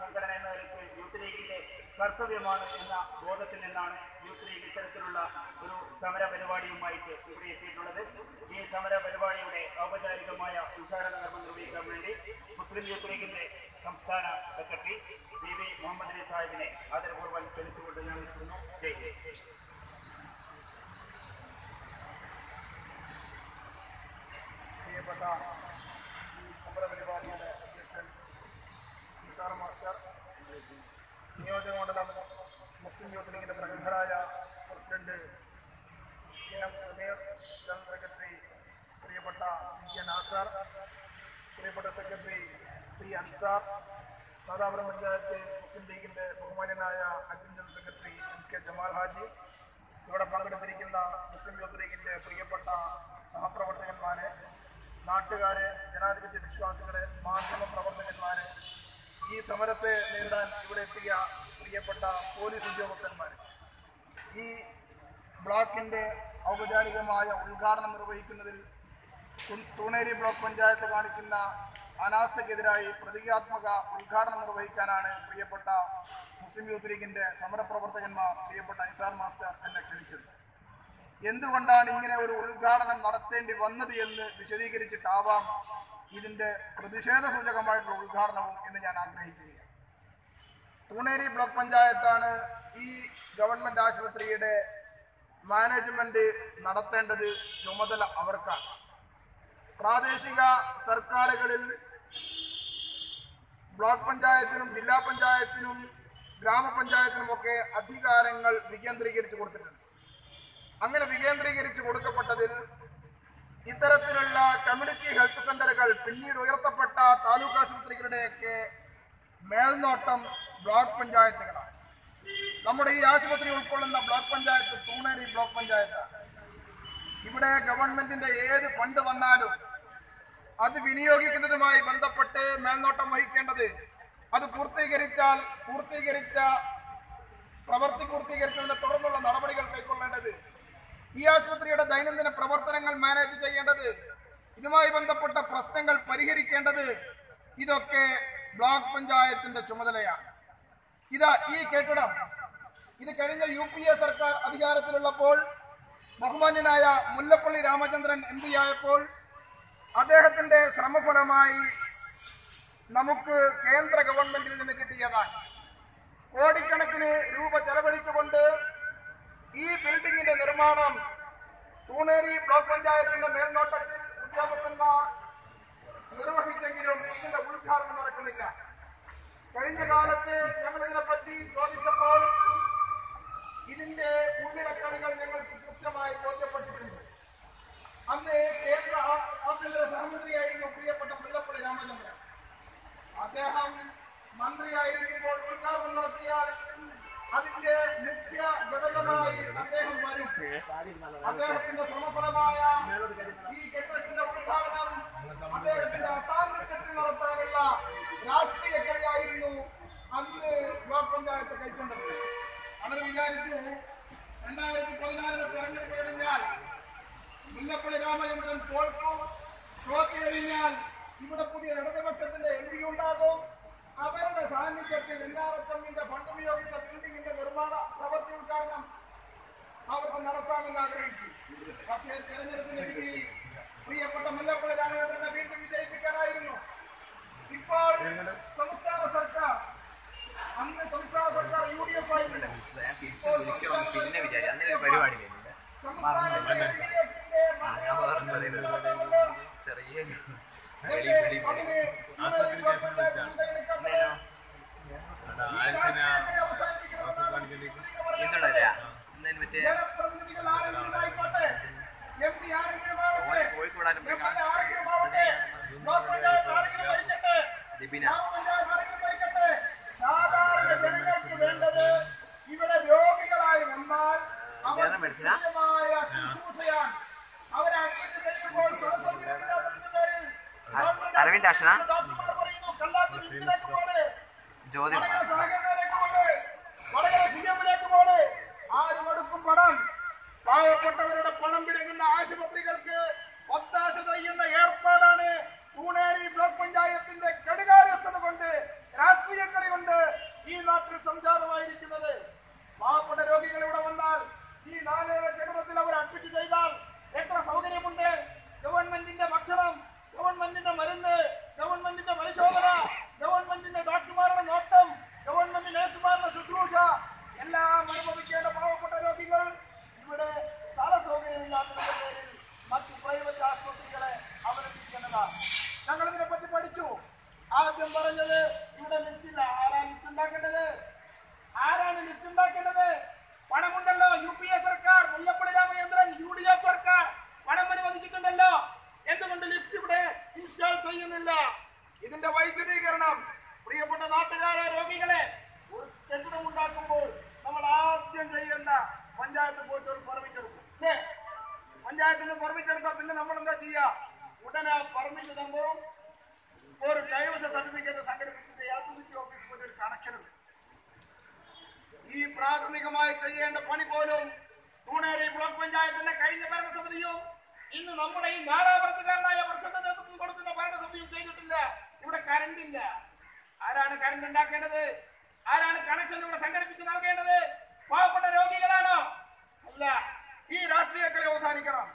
സംഘടന എന്ന നിലയ്ക്ക് യൂത്ത് ലീഗിന്റെ കർത്തവ്യമാണ് എന്ന ബോധത്തിൽ നിന്നാണ് യൂത്ത് ലീഗ് ഇത്തരത്തിലുള്ള ഒരു സമര പരിപാടിയുമായിട്ട് ഇവിടെ എത്തിയിട്ടുള്ളത്. ഈ സമര പരിപാടിയുടെ ഔപചാരികമായ ഉദ്ഘാടന കർമ്മം നിർവഹിക്കാൻ വേണ്ടി മുസ്ലിം യൂത്ത് ലീഗിന്റെ സംസ്ഥാന secretary P V Muhammad Ali സാഹിബിനെ ആദരപൂർവം ക്ഷണിച്ചുകൊണ്ട് ഞാൻ നിൽക്കുന്നു. ജയ് ജയ് പ്രിയപ്പെട്ട ഈ സമരപരിപാടിയുടെ അധ്യക്ഷൻ നിസാർ മാസ്റ്റർ നിയോജകമണ്ഡലം മുസ്ലിം യൂത്ത് ലീഗിന്റെ പ്രഗത്ഭരായ പ്രസിഡന്റ് സമീർ ജനറൽ സെക്രട്ടറി പ്രിയപ്പെട്ട സി എൻ നാസർ പ്രിയപ്പെട്ട സെക്രട്ടറി പി അൻസാർ നാദാപുരം പഞ്ചായത്ത് മുസ്ലിം ലീഗിന്റെ ബഹുമാന്യനായ admin general secretary M K Jamal Haji ഇവിടെ പങ്കെടുത്തിരിക്കുന്ന മുസ്ലിം യൂത്ത് ലീഗിന്റെ പ്രിയപ്പെട്ട സഹപ്രവർത്തകന്മാരെ നാട്ടുകാരെ ജനാധിപത്യ വിശ്വാസികളെ മാധ്യമ പ്രവർത്തകന്മാരെ ഈ സമരത്തെ നേരിടാൻ ഇവിടെ എത്തിയ പ്രിയപ്പെട്ട പോലീസ് ഉദ്യോഗസ്ഥന്മാർ ഈ ബ്ലോക്കിന്റെ ഔപചാരികമായ ഉദ്ഘാടനം നിർവഹിക്കുന്നതിൽ തൂണേരി ബ്ലോക്ക് പഞ്ചായത്ത് കാണിക്കുന്ന അനാസ്ഥക്കെതിരായി പ്രതീകാത്മക ഉദ്ഘാടനം നിർവഹിക്കാനാണ് പ്രിയപ്പെട്ട മുസ്ലിം യൂത്ത് ലീഗിന്റെ സമരപ്രവർത്തകന്മാർ പ്രിയപ്പെട്ട നിസാർ മാസ്റ്റർ എന്നെ ക്ഷണിച്ചത്. എന്തുകൊണ്ടാണ് ഇങ്ങനെ ഒരു ഉദ്ഘാടനം നടത്തേണ്ടി വന്നത് എന്ന് വിശദീകരിച്ചിട്ടാവാം ഇതിന്റെ പ്രതിഷേധ സൂചകമായിട്ടുള്ള ഉദ്ഘാടനവും എന്ന് ഞാൻ ആഗ്രഹിക്കുകയാണ്. തൂണേരി ബ്ലോക്ക് പഞ്ചായത്താണ് ഈ ഗവൺമെന്റ് ആശുപത്രിയുടെ മാനേജ്മെന്റ് നടത്തേണ്ടത് ചുമതല അവർക്കാണ്. പ്രാദേശിക സർക്കാരുകളിൽ ബ്ലോക്ക് പഞ്ചായത്തിനും ജില്ലാ പഞ്ചായത്തിനും ഗ്രാമപഞ്ചായത്തിനും ഒക്കെ അധികാരങ്ങൾ വികേന്ദ്രീകരിച്ചു കൊടുത്തിട്ടുണ്ട്. അങ്ങനെ വികേന്ദ്രീകരിച്ചു കൊടുക്കപ്പെട്ടതിൽ ഇത്തരത്തിലുള്ള കമ്മ്യൂണിറ്റി ഹെൽത്ത് സെന്ററുകൾ പിന്നീട് ഉയർത്തപ്പെട്ട താലൂക്ക് ആശുപത്രികളുടെയൊക്കെ മേൽനോട്ടം ബ്ലോക്ക് പഞ്ചായത്തുകളാണ്. നമ്മുടെ ഈ ആശുപത്രി ഉൾക്കൊള്ളുന്ന ബ്ലോക്ക് പഞ്ചായത്ത് തൂണേരി ബ്ലോക്ക് പഞ്ചായത്താണ്. ഇവിടെ ഗവൺമെന്റിന്റെ ഏത് ഫണ്ട് വന്നാലും അത് വിനിയോഗിക്കുന്നതുമായി ബന്ധപ്പെട്ട് മേൽനോട്ടം വഹിക്കേണ്ടത് അത് പൂർത്തീകരിച്ചാൽ പൂർത്തീകരിച്ച പ്രവൃത്തി പൂർത്തീകരിച്ചതിനെ തുടർന്നുള്ള നടപടികൾ കൈക്കൊള്ളേണ്ടത് ഈ ആശുപത്രിയുടെ ദൈനംദിന പ്രവർത്തനങ്ങൾ മാനേജ് ചെയ്യേണ്ടത് ഇതുമായി ബന്ധപ്പെട്ട പ്രശ്നങ്ങൾ പരിഹരിക്കേണ്ടത് ഇതൊക്കെ ബ്ലോക്ക് പഞ്ചായത്തിന്റെ ചുമതലയാണ്. ഇതാ ഈ കെട്ടിടം. ഇത് കഴിഞ്ഞ യു പി എ സർക്കാർ അധികാരത്തിലുള്ളപ്പോൾ ബഹുമാന്യനായ മുല്ലപ്പള്ളി രാമചന്ദ്രൻ എം പി ആയപ്പോൾ അദ്ദേഹത്തിന്റെ ശ്രമഫലമായി നമുക്ക് കേന്ദ്ര ഗവൺമെന്റിൽ നിന്ന് കിട്ടിയതാണ്. കോടിക്കണക്കിന് രൂപ ചെലവഴിച്ചുകൊണ്ട് ഈ ബിൽഡിങ്ങിന്റെ നിർമ്മാണം തൂണേരി ബ്ലോക്ക് പഞ്ചായത്തിന്റെ മേൽനോട്ടത്തിൽ ഉദ്യോഗസ്ഥന്മാർ നിർവഹിച്ചെങ്കിലും ഇതിന്റെ ഉദ്ഘാടനം നടക്കുന്നില്ല. കഴിഞ്ഞ കാലത്ത് ഞങ്ങൾ ഇതിനെപ്പറ്റി ചോദിച്ചപ്പോൾ ഇതിന്റെ ഉള്ളിടക്കളികൾ ഞങ്ങൾക്ക് കൃത്യമായി ബോധ്യപ്പെട്ടിട്ടുണ്ട് അന്ന് കേന്ദ്ര ആഭ്യന്തര സഹമന്ത്രിയായിരുന്നു പ്രിയപ്പെട്ട മുല്ലപ്പള്ളി രാമചന്ദ്രൻ. അദ്ദേഹം മന്ത്രിയായിരിക്കുമ്പോൾ ഉദ്ഘാടനം നടത്തിയാൽ അതിന്റെ നിത്യ ഘടകമായി അദ്ദേഹം വരും. അദ്ദേഹത്തിന്റെ ശ്രമഫലമായ ഈ കെട്ടിടത്തിന്റെ ഉദ്ഘാടനം അദ്ദേഹത്തിന്റെ അസാന്നിധ്യത്തിൽ നടത്താനുള്ള രാഷ്ട്രീയ കളിയായിരുന്നു അന്ന് ബ്ലോക്ക് പഞ്ചായത്ത് കൈക്കൊണ്ടത്. അവർ വിചാരിച്ചു രണ്ടായിരത്തി പതിനാലിലെ തെരഞ്ഞെടുപ്പ് കഴിഞ്ഞാൽ മുല്ലപ്പള്ളി രാമചന്ദ്രൻ തോൽക്കും. തോറ്റു കഴിഞ്ഞാൽ ഇവിടെ പുതിയ ഇടതുപക്ഷത്തിന്റെ എം പി ഉണ്ടാകും. അവരുടെ സാന്നിധ്യത്തിൽ എൻആർഎച്ച്എമ്മിന്റെ ഫണ്ട് ഉപയോഗിച്ച ബിൽഡിംഗിന്റെ നിർമ്മാണ പ്രവൃത്തി ഉദ്ഘാടനം അവർക്ക് നടത്താമെന്ന് ആഗ്രഹിച്ചു. പക്ഷേ തെരഞ്ഞെടുപ്പിന് വിധി പ്രിയപ്പെട്ട മുല്ലപ്പള്ളി രാമചന്ദ്രനെ വീണ്ടും വിജയിപ്പിക്കാനായിരുന്നു. ഇപ്പോൾ സംസ്ഥാന സർക്കാർ അന്ന് സംസ്ഥാന സർക്കാർ യു ഡി എഫ് ആയിരുന്നു സംസ്ഥാനത്തെ ചെറിയ ಬೆಳಿ ಬೆಳಿ ಬೆಳಿ ಆಸ್ಪತ್ರೆಗೆ ಮೇಡಮ್ ಅಲ್ಲ ಆಯ್ತು ഉണ്ടാക്കേണ്ടത് പണമുണ്ടല്ലോ യു സർക്കാർ Mullappally Ramachandran U D F സർക്കാർ പണം അനുവദിച്ചിട്ടുണ്ടല്ലോ. എന്തുകൊണ്ട് ഇൻസ്റ്റാൾ ചെയ്യുന്നില്ല? ഇതിന്റെ വൈദ്യുതീകരണം. പ്രിയപ്പെട്ട നാട്ടുകാരെ രോഗികളെ ഒരു നമ്മൾ ആദ്യം ചെയ്യേണ്ട പഞ്ചായത്ത് പോയിട്ട് ഒരു പെർമിറ്റ് എടുക്കും. അല്ലേ പിന്നെ നമ്മൾ എന്താ ചെയ്യുക ഉടനെ പെർമിറ്റ് ഒരു കൈവശ സർട്ടിഫിക്കറ്റ് സംഘടിപ്പിച്ചിട്ട് ഈ പ്രാഥമികമായി ചെയ്യേണ്ട പണി പോലും തൂണേരി ബ്ലോക്ക് പഞ്ചായത്തിന്റെ കഴിഞ്ഞ ഭരണസമിതിയും ഇന്ന് നമ്മുടെ ഈ നാലാവർത്തകാരനായ പ്രസിഡന്റ് നേതൃത്വം കൊടുക്കുന്ന ഭരണസമിതിയും ചെയ്തിട്ടില്ല ഇവിടെ കറണ്ട് ഇല്ല ആരാണ് കറണ്ട് ഉണ്ടാക്കേണ്ടത് ആരാണ് കണക്ഷൻ ഇവിടെ സംഘടിപ്പിച്ച് നൽകേണ്ടത് പാവപ്പെട്ട രോഗികളാണോ അല്ല ഈ രാഷ്ട്രീയ കളി അവസാനിക്കണം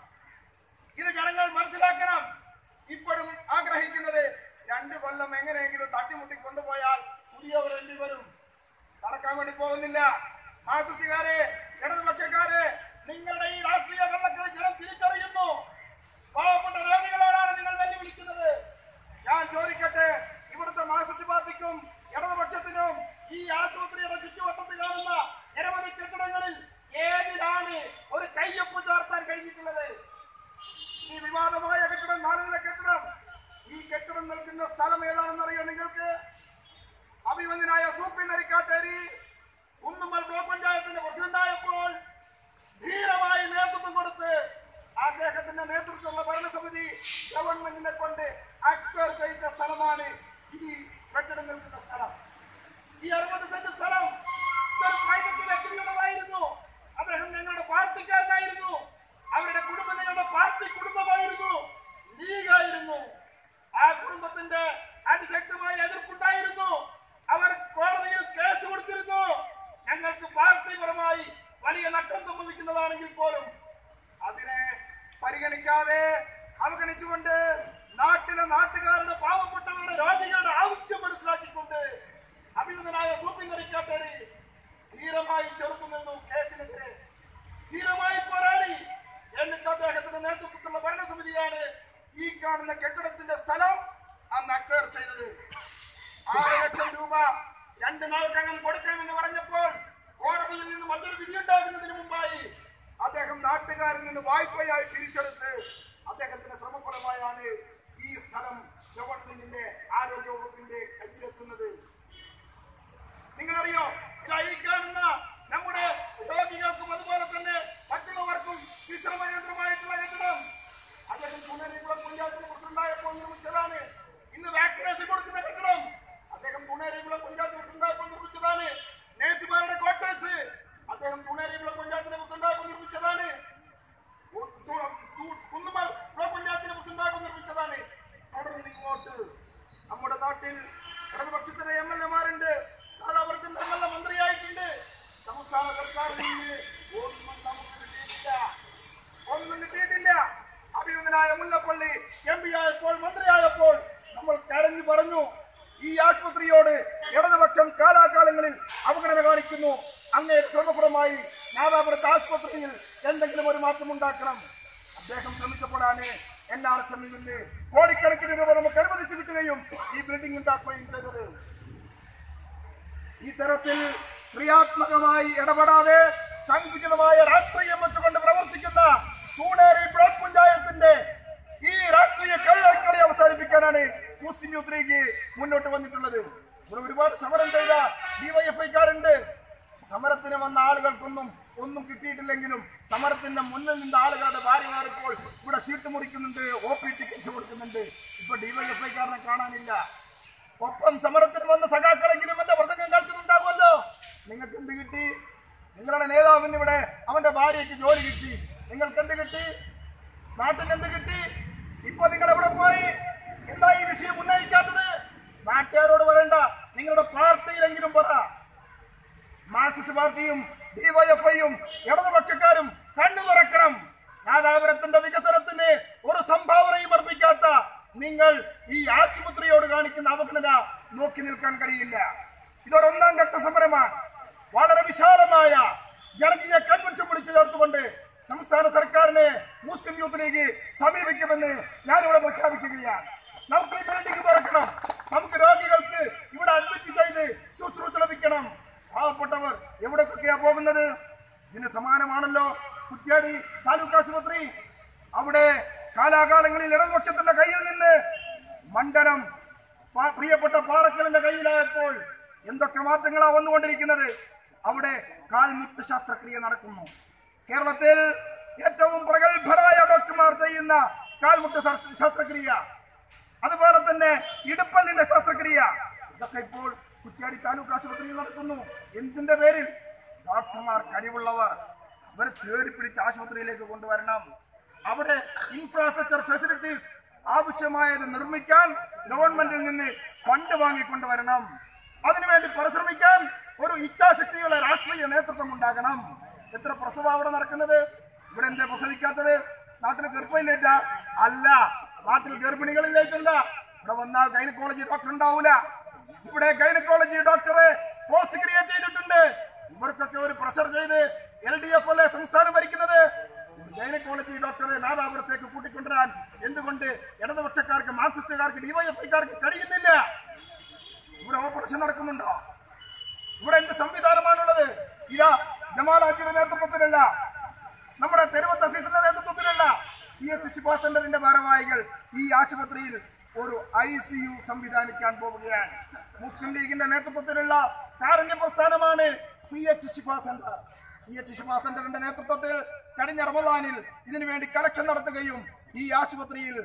ഇത് ജനങ്ങൾ മനസ്സിലാക്കണം ഇപ്പോഴും ആഗ്രഹിക്കുന്നത് രണ്ട് കൊല്ലം എങ്ങനെയെങ്കിലും തട്ടിമുട്ടി കൊണ്ടുപോയാൽ പുതിയവർ എന്തി വരും നടക്കാൻ വേണ്ടി പോകുന്നില്ല മാർസിസ്റ്റുകാരെ ഇടതുപക്ഷക്കാരെ നിങ്ങളുടെ ഈ രാഷ്ട്രീയ കള്ളക്കളി ജനം തിരിച്ചറിയുന്നു പാവപ്പെട്ട രോഗികളോടാണ് നിങ്ങൾ വെല്ലുവിളിക്കുന്നത് ഞാൻ ചോദിക്കട്ടെ ഇവിടുത്തെ മാർസിസ്റ്റ് പാർട്ടിക്കും ഇടതുപക്ഷത്തിനും ഈ ആശുപത്രിയുടെ ചുറ്റുവട്ടത്ത് കാണുന്ന നിരവധി കെട്ടിടങ്ങളിൽ ഏതിലാണ് ഒരു കയ്യൊപ്പ് ചേർത്താൻ കഴിഞ്ഞിട്ടുള്ളത്? ഈ വിവാദമായ കെട്ടിടം നാല് നില കെട്ടിടം ഈ കെട്ടിടം നിൽക്കുന്ന സ്ഥലം ഏതാണെന്ന് അറിയോ നിങ്ങൾക്ക്? അഭിമന്യനായ സൂപ്പി നരിക്കാട്ടേരി കുന്നുമ്മൽ ബ്ലോക്ക് പഞ്ചായത്തിന്റെ പ്രസിഡന്റായപ്പോൾ ധീരമായി നേതൃത്വം കൊടുത്ത് അദ്ദേഹത്തിന്റെ നേതൃത്വമുള്ള ഭരണസമിതി ഗവൺമെന്റിനെ കൊണ്ട് അക്വയർ ചെയ്ത സ്ഥലമാണ് ഈ കെട്ടിടം നിൽക്കുന്ന സ്ഥലം. ഈ അറുപത് സെന്റ് സ്ഥലം സർ പ്രൈവറ്റ് വ്യക്തിയുടേതായിരുന്നു അദ്ദേഹം ഞങ്ങളുടെ പാർട്ടിക്കാരനായിരുന്നു അവരുടെ കുടുംബം ഞങ്ങളുടെ പാർട്ടി കുടുംബമായിരുന്നു ലീഗായിരുന്നു ആ കുടുംബത്തിന്റെ അതിശക്തമായ എതിർപ്പുണ്ടായിരുന്നു അവർ കോടതിയിൽ കേസ് കൊടുത്തിരുന്നു ഞങ്ങൾക്ക് പാർട്ടിപരമായി വലിയ നഷ്ടം സംഭവിക്കുന്നതാണെങ്കിൽ പോലും അതിനെ പരിഗണിക്കാതെ അവഗണിച്ചുകൊണ്ട് നാട്ടിലെ നാട്ടുകാരുടെ പാവപ്പെട്ടവരുടെ രോഗികളുടെ ആവശ്യം മനസ്സിലാക്കിക്കൊണ്ട് അഭിനന്ദനായ സൂപ്പിങ്ങറിക്കാട്ടേരി ധീരമായി ചെറുത്തു നിന്നു കേസിനെതിരെ ധീരമായി പോരാടി എന്നിട്ട് അദ്ദേഹത്തിന്റെ നേതൃത്വത്തിലുള്ള ഭരണസമിതിയാണ് ഈ കാണുന്ന കെട്ടിടത്തിന്റെ സ്ഥലം അന്ന് അക്വയർ ചെയ്തത് ആറ് ലക്ഷം രൂപ രണ്ട് നാൾക്കകം കൊടുക്കണമെന്ന് പറഞ്ഞപ്പോൾ കോടതിയിൽ നിന്ന് മറ്റൊരു വിധിയുണ്ടാകുന്നതിന് മുമ്പായി അദ്ദേഹം നാട്ടുകാരിൽ നിന്ന് വായ്പയായി പിരിച്ചെടുത്ത് അദ്ദേഹത്തിന്റെ ശ്രമഫലമായാണ് ഈ സ്ഥലം ഗവൺമെന്റിന്റെ ആരോഗ്യ വകുപ്പിന്റെ കയ്യിലെത്തുന്നത്. നിങ്ങളറിയോ ഇതായി കാണുന്ന നമ്മുടെ രോഗികൾക്കും അതുപോലെ തന്നെ മറ്റുള്ളവർക്കും വിശ്രമകേന്ദ്രമായിട്ടുള്ള കെട്ടിടം. അദ്ദേഹം പുനരേകുളം പഞ്ചായത്തിനെ കുറിച്ചുണ്ടായപ്പോൾ നിർമ്മിച്ചതാണ്. ഇന്ന് വാക്സിനേഷൻ കൊടുക്കുന്ന കെട്ടിടം. അദ്ദേഹം പുനരേകുളം പഞ്ചായത്ത് പ്രസിഡന്റായപ്പോൾ നിർമ്മിച്ചതാണ് നേഴ്സുമാരുടെ ക്വാർട്ടേഴ്സ് അദ്ദേഹം പുനരേകുളം പഞ്ചായത്തിന് പ്രസിഡന്റായപ്പോൾ നിർമ്മിച്ചതാണ് ഉ- തു- തു- കുന്നുമ്മൽ ബ്ലോക്ക് പഞ്ചായത്തിന് പ്രസിഡന്റായപ്പോൾ നിർമ്മിച്ചതാണ് തുടർന്ന് ഇങ്ങോട്ട് നമ്മുടെ നാട്ടിൽ ഇടതുപക്ഷത്തിന് എം എൽ എമാരുണ്ട് നാലാവർക്കും എം എൽ എ മന്ത്രിയായിട്ടുണ്ട് സംസ്ഥാന സർക്കാരിൽ നിന്ന് ഒന്നും നമുക്ക് കിട്ടിയിട്ടില്ല ഒന്നും കിട്ടിയിട്ടില്ല അഭിനന്ദനായ മുല്ലപ്പള്ളി എം പി ആയപ്പോൾ മന്ത്രിയായപ്പോൾ നമ്മൾ കരഞ്ഞു പറഞ്ഞു ഈ ആശുപത്രിയോട് ഇടതുപക്ഷം കാലാകാലങ്ങളിൽ അവഗണന കാണിക്കുന്നു അങ്ങേ സ്വർണപുറമായി നാദാപുരത്ത് ആശുപത്രിയിൽ എന്തെങ്കിലും ഒരു മാറ്റം ഉണ്ടാക്കണം അദ്ദേഹം ശ്രമിച്ചപ്പോഴാണ് എൻ ആർ എസ് എമ്മിൽ നിന്ന് കോടിക്കണക്കിന് രൂപ നമുക്ക് അനുവദിച്ചു കിട്ടുകയും ഈ ബിൽഡിംഗ് ഉണ്ടാക്കുകയും ചെയ്തത് ഈ തരത്തിൽ ക്രിയാത്മകമായി ഇടപെടാതെ സങ്കുചിതമായ രാഷ്ട്രീയം വെച്ചുകൊണ്ട് പ്രവർത്തിക്കുന്ന ചൂടേറി ബ്ലോക്ക് പഞ്ചായത്തിന്റെ ഈ രാഷ്ട്രീയ കള്ളക്കളി അവസാനിപ്പിക്കാനാണ് മുസ്ലിം യൂത്ത് ലീഗ് മുന്നോട്ട് വന്നിട്ടുള്ളത്. ഇവിടെ ഒരുപാട് സമരം ചെയ്ത ഡിവൈഎഫ്ഐക്കാരുണ്ട്. സമരത്തിന് വന്ന ആളുകൾക്കൊന്നും ഒന്നും കിട്ടിയിട്ടില്ലെങ്കിലും സമരത്തിന്റെ മുന്നിൽ നിന്ന ആളുകളുടെ ഭാര്യമാരിപ്പോൾ ഇവിടെ ഷീട്ട് മുറിക്കുന്നുണ്ട് ഒ പി ടിക്കറ്റ് കൊടുക്കുന്നുണ്ട്. ഇപ്പൊ ഡിവൈഎഫ്ഐക്കാരനെ കാണാനില്ല. ഒപ്പം സമരത്തിന് വന്ന സഖാക്കളെങ്കിലും എന്റെ നിങ്ങൾക്ക് എന്ത് കിട്ടി? നിങ്ങളുടെ നേതാവിന് ഇവിടെ അവന്റെ ഭാര്യയ്ക്ക് ജോലി കിട്ടി. നിങ്ങൾക്ക് എന്ത് കിട്ടി? നാട്ടിന് എന്ത് കിട്ടി? ഇപ്പൊ നിങ്ങൾ എവിടെ പോയി? എന്താ ഈ വിഷയം ഉന്നയിക്കാത്തത്? നാട്ടുകാരോട് പറയണ്ട. നിങ്ങളുടെ പാർട്ടിയിലെങ്കിലും പറ. മാർക്സിസ്റ്റ് പാർട്ടിയും ഡിവൈഎഫ്ഐയും ഇടതുപക്ഷക്കാരും കണ്ണു തുറക്കണം. നാദാപുരത്തിന്റെ വികസനത്തിന് ഒരു സംഭാവനയും അർപ്പിക്കാത്ത നിങ്ങൾ ഈ ആശുപത്രിയോട് കാണിക്കുന്ന അവഗണന നോക്കി നിൽക്കാൻ കഴിയില്ല. ഇതൊരൊന്നാം ഘട്ട സമരമാണ്. വളരെ വിശാലമായ ജനകീയ കൺവെൻഷൻ വിളിച്ചു ചേർത്തുകൊണ്ട് സംസ്ഥാന സർക്കാരിനെ മുസ്ലിം യൂത്ത് ലീഗ് സമീപിക്കുമെന്ന് ഞാനിവിടെ പ്രഖ്യാപിക്കുകയാണ്. നമുക്ക് ഈ ബിൽഡിംഗ് തുറക്കണം. നമുക്ക് രോഗികൾക്ക് ഇവിടെ അഡ്മിറ്റ് ചെയ്ത് ശുശ്രൂഷ ലഭിക്കണം. പാവപ്പെട്ടവർ എവിടേക്കൊക്കെയാ പോകുന്നത്? ഇതിന് സമാനമാണല്ലോ കുറ്റ്യാടി താലൂക്ക് ആശുപത്രി. അവിടെ കാലാകാലങ്ങളിൽ ഇടതുപക്ഷത്തിന്റെ കയ്യിൽ നിന്ന് മണ്ഡലം പ്രിയപ്പെട്ട പാറക്കലിന്റെ കയ്യിലായപ്പോൾ എന്തൊക്കെ മാറ്റങ്ങളാണ് വന്നുകൊണ്ടിരിക്കുന്നത്? അവിടെ കാൽമുട്ട് ശസ്ത്രക്രിയ നടക്കുന്നു. കേരളത്തിൽ ഏറ്റവും പ്രഗത്ഭരായ ഡോക്ടർമാർ ചെയ്യുന്ന കാൽമുട്ട് ശസ്ത്ര- ശസ്ത്രക്രിയ. അതുപോലെ തന്നെ ഇടുപ്പല്ലിന്റെ ശസ്ത്രക്രിയ. ഇതൊക്കെ ഇപ്പോൾ കുറ്റ്യാടി താലൂക്ക് ആശുപത്രിയിൽ നടക്കുന്നു. എന്തിന്റെ പേരിൽ? ഡോക്ടർമാർ കഴിവുള്ളവർ. അവരെ തേടി പിടിച്ച് ആശുപത്രിയിലേക്ക് കൊണ്ടുവരണം. അവിടെ ഇൻഫ്രാസ്ട്രക്ചർ ഫെസിലിറ്റീസ് ആവശ്യമായത് നിർമ്മിക്കാൻ ഗവൺമെന്റിൽ നിന്ന് ഫണ്ട് വാങ്ങിക്കൊണ്ടുവരണം അതിനുവേണ്ടി പരിശ്രമിക്കാൻ ഒരു ഇച്ഛാശക്തിയുള്ള രാഷ്ട്രീയ നേതൃത്വം ഉണ്ടാകണം. എത്ര പ്രസവം അവിടെ നടക്കുന്നത്? ഇവിടെ എന്താ പ്രസവിക്കാത്തത്? നാട്ടിൽ ഗർഭയിലേറ്റ അല്ല നാട്ടിൽ ഗർഭിണികളിലേറ്റല്ല ഇവിടെ വന്നാൽ ഗൈനക്കോളജി ഡോക്ടർ ഉണ്ടാവൂല. ഇവിടെ ഗൈനക്കോളജി ഡോക്ടറെ പോസ്റ്റ് ക്രിയേറ്റ് ചെയ്തിട്ടുണ്ട്. ഇവർക്കൊക്കെ ഒരു പ്രഷർ ചെയ്ത് എൽ ഡി എഫ് അല്ലേ സംസ്ഥാനം ഭരിക്കുന്നത്? ഗൈനക്കോളജി ഡോക്ടറെ നാദാപുരത്തേക്ക് കൂട്ടിക്കൊണ്ടുവരാൻ എന്തുകൊണ്ട് ഇടതുപക്ഷക്കാർക്ക് മാർക്സിസ്റ്റുകാർക്ക് ഡിവൈഎഫ്ഐക്കാർക്ക് കഴിയുന്നില്ല? ഇവിടെ ഓപ്പറേഷൻ നടക്കുന്നുണ്ടോ? ഇവിടെ എന്ത് സംവിധാനമാണുള്ളത്? ഇതാ ജമാലാജിയുടെ നേതൃത്വത്തിലല്ല നമ്മുടെ തെരുവത്ത് അസീസിന്റെ നേതൃത്വത്തിലല്ല സി എച്ച് ശിപാ സെന്ററിന്റെ ഭാരവാഹികൾ ഈ ആശുപത്രിയിൽ ഒരു ഐ സി യു സംവിധാനിക്കാൻ പോവുകയാണ്. മുസ്ലിം ലീഗിന്റെ നേതൃത്വത്തിലുള്ള കാരുണ്യ പ്രസ്ഥാനമാണ് C H Shifa centre. C H Shifa സെന്ററിന്റെ നേതൃത്വത്തിൽ കഴിഞ്ഞ റമദാനിൽ ഇതിനു വേണ്ടി കലക്ഷൻ നടത്തുകയും ഈ ആശുപത്രിയിൽ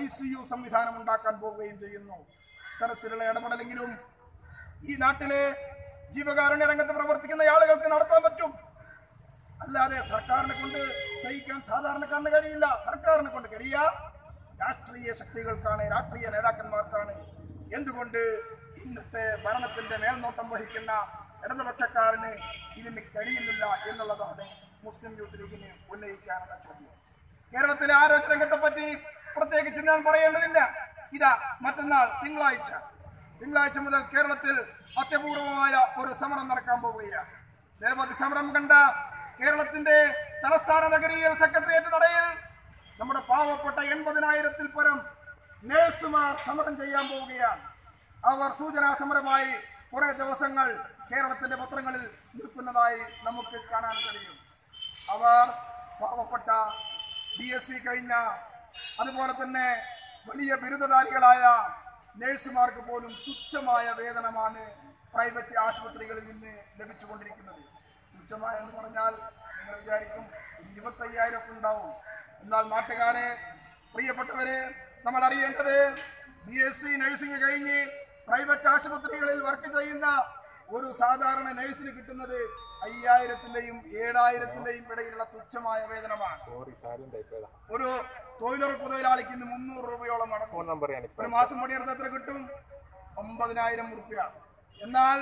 ഐ സി യു സംവിധാനം ഉണ്ടാക്കാൻ പോവുകയും ചെയ്യുന്നു. ഇത്തരത്തിലുള്ള ഇടപെടലെങ്കിലും ഈ നാട്ടിലെ ജീവകാരുണ്യ രംഗത്ത് പ്രവർത്തിക്കുന്ന ആളുകൾക്ക് നടത്താൻ പറ്റും. അല്ലാതെ സർക്കാരിനെ കൊണ്ട് ചെയ്യിക്കാൻ സാധാരണക്കാരന് കഴിയില്ല. സർക്കാരിനെ കൊണ്ട് കഴിയുക രാഷ്ട്രീയ ശക്തികൾക്കാണ് രാഷ്ട്രീയ നേതാക്കന്മാർക്കാണ് എന്തുകൊണ്ട് ഇന്നത്തെ ഭരണത്തിന്റെ മേൽനോട്ടം വഹിക്കുന്ന ഇടതുപക്ഷക്കാരന് ഇതിന് കഴിയുന്നില്ല എന്നുള്ളതാണ് മുസ്ലിം യൂത്ത് ലീഗിന് ഉന്നയിക്കാനുള്ള ചോദ്യം. കേരളത്തിലെ ആരോഗ്യ രംഗത്തെ പറ്റി പ്രത്യേകിച്ച് ഞാൻ പറയേണ്ടതില്ല. ഇതാ മറ്റന്നാൾ തിങ്കളാഴ്ച. തിങ്കളാഴ്ച മുതൽ കേരളത്തിൽ അത്യപൂർവമായ ഒരു സമരം നടക്കാൻ പോവുകയാണ്. നിരവധി സമരം കണ്ട കേരളത്തിന്റെ തലസ്ഥാന നഗരിയിൽ സെക്രട്ടേറിയറ്റ് നടയിൽ നമ്മുടെ പാവപ്പെട്ട എൺപതിനായിരത്തിൽ പരം നേഴ്സുമാർ സമരം ചെയ്യാൻ പോവുകയാണ്. അവർ സൂചനാ സമരമായി കുറേ ദിവസങ്ങൾ കേരളത്തിന്റെ പത്രങ്ങളിൽ നിൽക്കുന്നതായി നമുക്ക് കാണാൻ കഴിയും. അവർ പാവപ്പെട്ട ബി എസ് സി കഴിഞ്ഞ അതുപോലെ തന്നെ വലിയ ബിരുദധാരികളായ നേഴ്സുമാർക്ക് പോലും തുച്ഛമായ വേതനമാണ് പ്രൈവറ്റ് ആശുപത്രികളിൽ നിന്ന് ലഭിച്ചുകൊണ്ടിരിക്കുന്നത്. തുച്ഛമായ എന്ന് പറഞ്ഞാൽ നിങ്ങൾ വിചാരിക്കും ഇരുപത്തയ്യായിരം ഉണ്ടാവും. എന്നാൽ നാട്ടുകാരെ പ്രിയപ്പെട്ടവരെ നമ്മൾ അറിയേണ്ടത് ബി എസ് സി നഴ്സിംഗ് കഴിഞ്ഞ് പ്രൈവറ്റ് ആശുപത്രികളിൽ വർക്ക് ചെയ്യുന്ന ഒരു സാധാരണ നഴ്സിന് കിട്ടുന്നത് അയ്യായിരത്തിന്റെയും ഏഴായിരത്തിന്റെയും ഇടയിലുള്ള തുച്ഛമായ വേതനമാണ്. ഒരു തൊഴിലുറപ്പ് തൊഴിലാളിക്ക് ഇന്ന് മുന്നൂറ് രൂപയോളം നടക്കും. ഒരു മാസം പണിയെടുത്ത് എത്ര കിട്ടും? ഒമ്പതിനായിരം റുപ്യ എന്നാൽ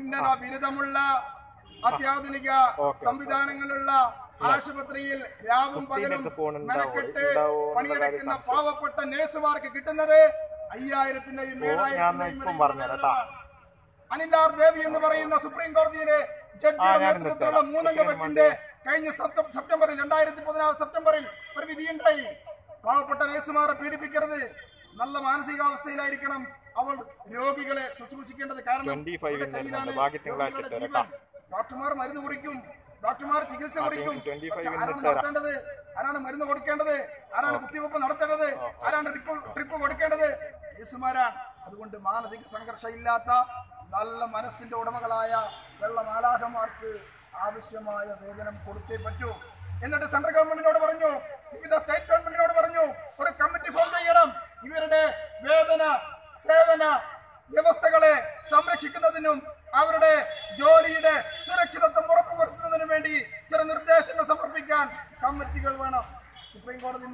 ഉന്നത ബിരുദമുള്ള അത്യാധുനിക സംവിധാനങ്ങളുള്ള ആശുപത്രിയിൽ രാവും പകലും? മെനക്കെട്ട് പണിയെടുക്കുന്ന പാവപ്പെട്ട നേഴ്സുമാർക്ക് കിട്ടുന്നത് അയ്യായിരത്തിന്റെയും ഏഴായിരത്തിന്റെയും. അനിലാർ ദേവി എന്ന് പറയുന്ന സുപ്രീം കോടതിയിലെ ജഡ്ജിയുടെ നേതൃത്വത്തിലുള്ള മൂന്നംഗ ബെഞ്ചിന്റെ കഴിഞ്ഞ സെപ്റ്റംബറിൽ രണ്ടായിരത്തി പതിനാറ് സെപ്റ്റംബറിൽ ഒരു വിധിയുണ്ടായി. പാവപ്പെട്ട നഴ്സുമാരെ പീഡിപ്പിക്കരുത്. നല്ല മാനസികാവസ്ഥയിലായിരിക്കണം. അവൾ രോഗികളെ ശുശ്രൂഷിക്കേണ്ടത് കാരണം 25 അവരുടെ ഇന്ന് കയ്യിലാണ് ബാക്കി തിങ്കളാഴ്ച രോഗികളുടെ ഇട്ടേരാം. ജീവൻ. ഡോക്ടർമാർ മരുന്ന് കുറിക്കും ഡോക്ടർമാർ ചികിത്സ കൊടുക്കും. 25 പക്ഷെ ഇന്ന് ആരാണ്. നടത്തേണ്ടത്? ആരാണ് മരുന്ന് കൊടുക്കേണ്ടത്? ആരാണ് കുത്തിവെപ്പ് നടത്തേണ്ടത്? ആരാണ് ട്രിപ്പ് ട്രിപ്പ് കൊടുക്കേണ്ടത്? കേസുമാരാണ് അതുകൊണ്ട് മാനസിക സംഘർഷമില്ലാത്ത നല്ല മനസ്സിന്റെ ഉടമകളായ വെള്ളമാലാഹന്മാർക്ക് ആവശ്യമായ വേതനം കൊടുത്തേ പറ്റൂ. എന്നിട്ട് സെൻട്രൽ ഗവൺമെന്റിനോട് പറഞ്ഞു വിവിധ സ്റ്റേറ്റ് ഗവൺമെന്റിനോട് പറഞ്ഞു ഒരു കമ്മിറ്റി ഫോം ചെയ്യണം. ഇവരുടെ വേതന സേവന വ്യവസ്ഥകളെ സംരക്ഷിക്കുന്നതിനും അവരുടെ ജോലിയുടെ സുരക്ഷിതത്വം ഉറപ്പുവരുത്തുന്നതിനും വേണ്ടി ചില നിർദ്ദേശങ്ങൾ സമർപ്പിക്കാൻ കമ്മിറ്റികൾ വേണം. സുപ്രീം കോടതി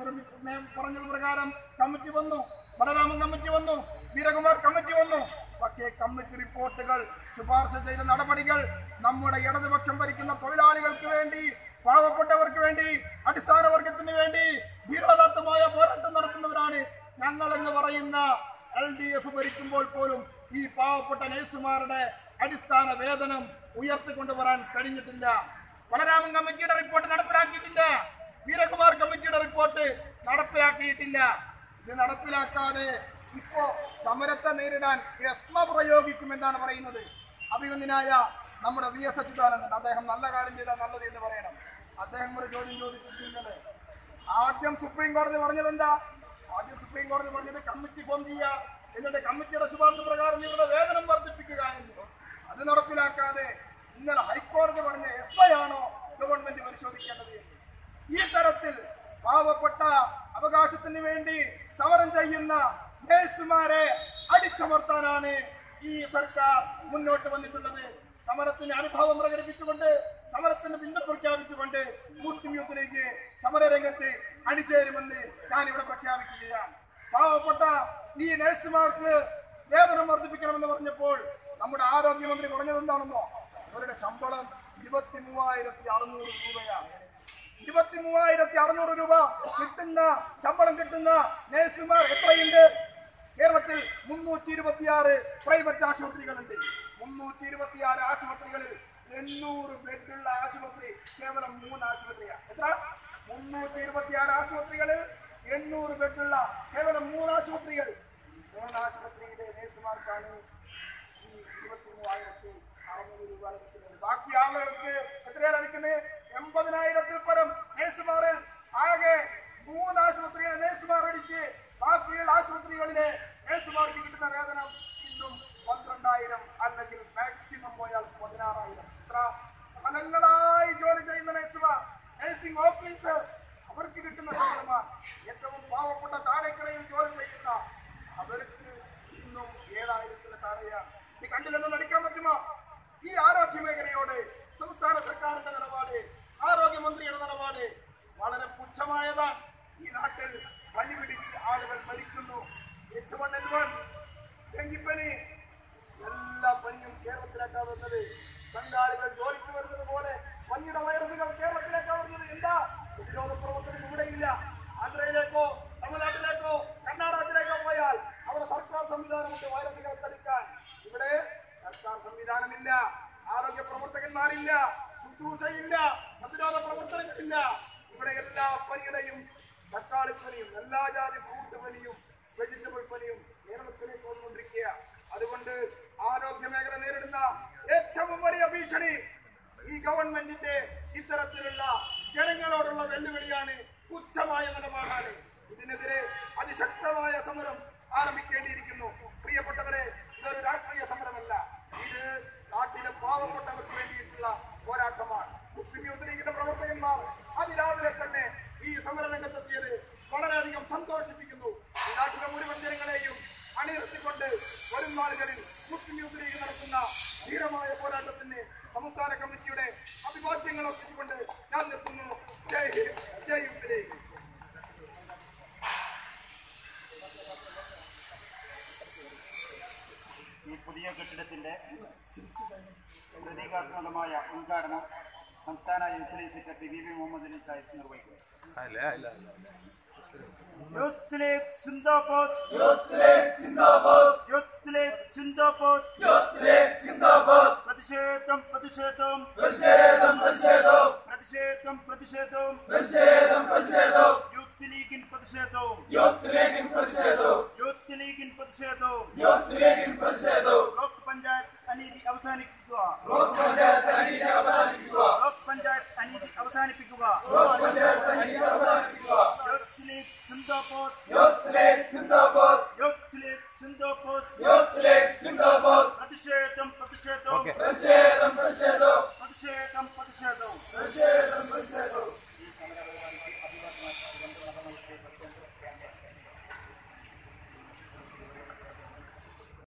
പറഞ്ഞത് പ്രകാരം കമ്മിറ്റി വന്നു. ബലരാമൻ കമ്മിറ്റി വന്നു. വീരകുമാർ കമ്മിറ്റി വന്നു. പക്ഷേ കമ്മിറ്റി റിപ്പോർട്ടുകൾ ശുപാർശ ചെയ്ത നടപടികൾ നമ്മുടെ ഇടതുപക്ഷം ഭരിക്കുന്ന തൊഴിലാളികൾക്ക് വേണ്ടി പാവപ്പെട്ടവർക്ക് വേണ്ടി അടിസ്ഥാന വർഗത്തിന് വേണ്ടി ധീരോദാത്തമായ പോരാട്ടം നടത്തുന്നവരാണ് ഞങ്ങൾ എന്ന് പറയുന്ന എൽ ഡി എഫ് ഭരിക്കുമ്പോൾ പോലും ഈ പാവപ്പെട്ട നഴ്സുമാരുടെ അടിസ്ഥാന വേതനം ഉയർത്തിക്കൊണ്ടുവരാൻ കഴിഞ്ഞിട്ടില്ല. ബലരാമൻ കമ്മിറ്റിയുടെ റിപ്പോർട്ട് നടപ്പിലാക്കിയിട്ടില്ല. വീരകുമാർ കമ്മിറ്റിയുടെ റിപ്പോർട്ട് നടപ്പിലാക്കിയിട്ടില്ല. ഇത് നടപ്പിലാക്കാതെ ഇപ്പോ സമരത്തെ നേരിടാൻ എസ്മ പ്രയോഗിക്കുമെന്നാണ് പറയുന്നത്. അഭിനന്ദനായ നമ്മുടെ വി എസ് അച്യുതാനന്ദൻ അദ്ദേഹം നല്ല കാര്യം ചെയ്താൽ നല്ലത് എന്ന് പറയണം. അദ്ദേഹം ഒരു ചോദ്യം ചോദിച്ചിട്ടുണ്ട്. ആദ്യം സുപ്രീം കോടതി പറഞ്ഞത് എന്താ? ആദ്യം സുപ്രീം കോടതി പറഞ്ഞത് കമ്മിറ്റി ഫോം ചെയ്യുക. എന്നിട്ട് കമ്മിറ്റിയുടെ ശുപാർശ പ്രകാരം ഇവരുടെ വേതനം വർദ്ധിപ്പിക്കുക എന്ന്. അത് നടപ്പിലാക്കാതെ ഇന്നലെ ഹൈക്കോടതി പറഞ്ഞ എസ് ഐ ആണോ ഗവൺമെന്റ് പരിശോധിക്കേണ്ടത് ഈ തരത്തിൽ പാവപ്പെട്ട അവകാശത്തിന് വേണ്ടി സമരം ചെയ്യുന്ന നേഴ്സുമാരെ അടിച്ചമർത്താനാണ് ഈ സർക്കാർ മുന്നോട്ട് വന്നിട്ടുള്ളത്. സമരത്തിന് അനുഭാവം പ്രകടിപ്പിച്ചുകൊണ്ട് സമരത്തിന് പിന്തുണ പ്രഖ്യാപിച്ചുകൊണ്ട് മുസ്ലിം യൂത്ത് ലീഗ് സമരരംഗത്ത് അണിചേരുമെന്ന് ഞാൻ ഇവിടെ പ്രഖ്യാപിക്കുകയാണ്. പാവപ്പെട്ട ഈ നഴ്സുമാർക്ക് വേതനം വർദ്ധിപ്പിക്കണമെന്ന് പറഞ്ഞപ്പോൾ നമ്മുടെ ആരോഗ്യമന്ത്രി പറഞ്ഞത് എന്താണെന്നോ? അവരുടെ ശമ്പളം ഇരുപത്തി മൂവായിരത്തി അറുന്നൂറ് രൂപയാണ്. ഇരുപത്തി മൂവായിരത്തി അറുന്നൂറ് രൂപ കിട്ടുന്ന ശമ്പളം കിട്ടുന്ന നഴ്സുമാർ എത്രയുണ്ട്? കേരളത്തിൽ മുന്നൂറ്റി ഇരുപത്തിയാറ് പ്രൈവറ്റ് ആശുപത്രികളുണ്ട്. മുന്നൂറ്റി ഇരുപത്തിയാറ് ആശുപത്രികളിൽ എണ്ണൂറ് ബെഡുള്ള ആശുപത്രി കേവലം മൂന്ന് ആശുപത്രിയാണ് എത്ര? മുന്നൂറ്റി ഇരുപത്തിയാറ് ആശുപത്രികൾ എണ്ണൂറ് ബെഡുള്ള കേവലം മൂന്ന് ആശുപത്രികൾ. മൂന്ന് ആശുപത്രിയിലെ നേഴ്സുമാർക്കാണ് ഈ ഇരുപത്തി ബാക്കി ആളുകൾക്ക് എത്രയാണ് എൺപതിനായിരത്തിൽ പരം നഴ്സുമാരിൽ ആകെ മൂന്ന് നഴ്സുമാർ അടിച്ച് ബാക്കിയുള്ള ആശുപത്രികളിലെ നേഴ്സുമാർക്ക് കിട്ടുന്ന വേതനം ഇന്നും പന്ത്രണ്ടായിരം അല്ലെങ്കിൽ മാക്സിമം പോയാൽ പതിനാറായിരം. ഇത്ര ഫലങ്ങളായി ജോലി ചെയ്യുന്ന നഴ്സുമാർ നഴ്സിംഗ് ഓഫീസേഴ്സ് അവർക്ക് കിട്ടുന്ന ശമ്പളമാണ് ഏറ്റവും പാവപ്പെട്ട താഴെക്കടയിൽ ജോലി ചെയ്യുന്ന അവർക്ക് ഇന്നും ഏഴായിരത്തിന് താഴെയാണ് ഈ കണ്ടില്ലെന്ന് നടിക്കാൻ പറ്റുമോ? തക്കാളി പനിയും എല്ലാ ജാതി ഫ്രൂട്ട് പനിയും വെജിറ്റബിൾ പനിയും കേരളത്തിലേക്ക് വന്നുകൊണ്ടിരിക്കുക അതുകൊണ്ട് ആരോഗ്യ മേഖല നേരിടുന്ന ഏറ്റവും വലിയ ഭീഷണി ഈ ഗവൺമെന്റിന്റെ ഇത്തരത്തിലുള്ള ജനങ്ങളോടുള്ള വെല്ലുവിളിയാണ് തുച്ഛമായ നിലപാടാണ്. ഇതിനെതിരെ അതിശക്തമായ സമരം ആരംഭിക്കേണ്ടിയിരിക്കുന്നു. പ്രിയപ്പെട്ടവരെ ഇതൊരു രാഷ്ട്രീയ സമരമല്ല. ഇത് നാട്ടിലെ പാവപ്പെട്ടവർക്ക് വേണ്ടിയിട്ടുള്ള പോരാട്ടമാണ്. മുസ്ലിം യൂത്ത് ലീഗിന്റെ പ്രവർത്തകന്മാർ അതിരാവിലെ തന്നെ ഈ സമരരംഗത്തെത്തിയത് വളരെയധികം സന്തോഷിപ്പിക്കുന്നു. നാട്ടിലെ മുഴുവൻ ജനങ്ങളെയും അണിനിർത്തിക്കൊണ്ട് വരും നാളുകളിൽ മുസ്ലിം യൂത്ത് ലീഗ് നടത്തുന്ന ധീരമായ പോരാട്ടത്തിന് സംസ്ഥാന കമ്മിറ്റിയുടെ അഭിവാദ്യങ്ങൾ ഒപ്പിച്ചുകൊണ്ട് ഞാൻ നിർത്തുന്നു. ജയ് ഹിന്ദ് ജയ് യൂത്ത് ലീഗ്. ഈ പുതിയ കെട്ടിടത്തിന്റെ പ്രതീകാത്മകമായ ഉദ്ഘാടനം സംസ്ഥാന youth league secretary V V Muhammad Ali Sahib നിർവഹിക്കും യൂത്ത് ലീഗ് സിന്ദാബാദ്? യൂത്ത് ലീഗ് സിന്ദാബാദ്? യൂത്ത് ലീഗ് സിന്ദാബാദ്? യൂത്ത് ലീഗ് സിന്ദാബാദ്? പ്രതിഷേധം പ്രതിഷേധം. പ്രതിഷേധം പ്രതിഷേധം. പ്രതിഷേധം പ്രതിഷേധം. പ്രതിഷേധം പ്രതിഷേധം. യൂത്ത് ലീഗിൻ പ്രതിഷേധവും യൂത്ത് ലീഗിൻ പ്രതിഷേധവും യൂത്ത് ലീഗിൻ പ്രതിഷേധവും യൂത്ത് ലീഗിൻ